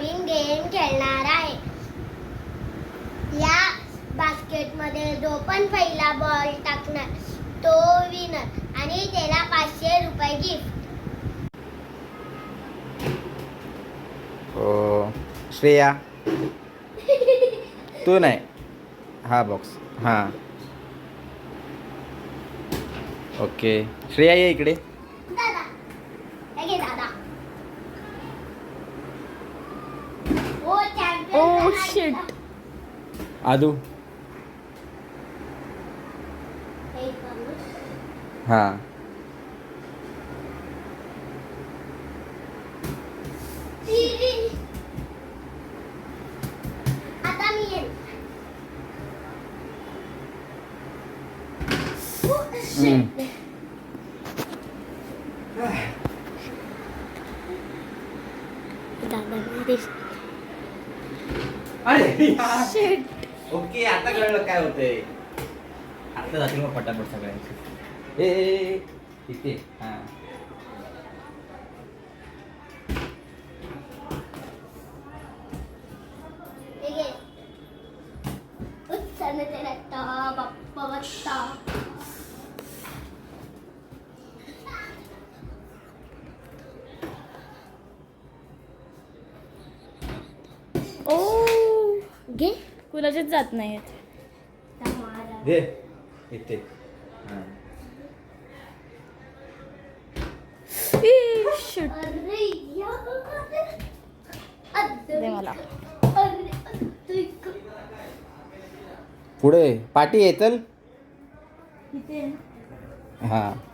नवीन game खेळणार आहे. या बास्केटमध्ये जो पण पहिला बॉल टाकणार तो विनर आणि त्याला पाचशे रुपये गिफ्ट हो. श्रेया तू नाही. हा बॉक्स हां. ओके श्रेया ये इकडे. दादा. shit. Adu. Ha. Mm. Ah. Da, da, da, da. अरे ओके आता कळलं काय होतंय आता जातील मग पटापट सगळ्यांचे ए, ए ए, इथे हां हे घे. घे कुणाचेच जात नाहीत. दे इथे. हां. मला. पुढे पाठी येतल इथे. हां.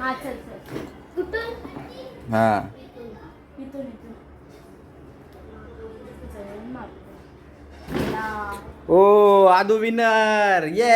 हा चल चल. कुठून हां. इथून इथून. चल, मार. ला. ओ आदू विनर. ये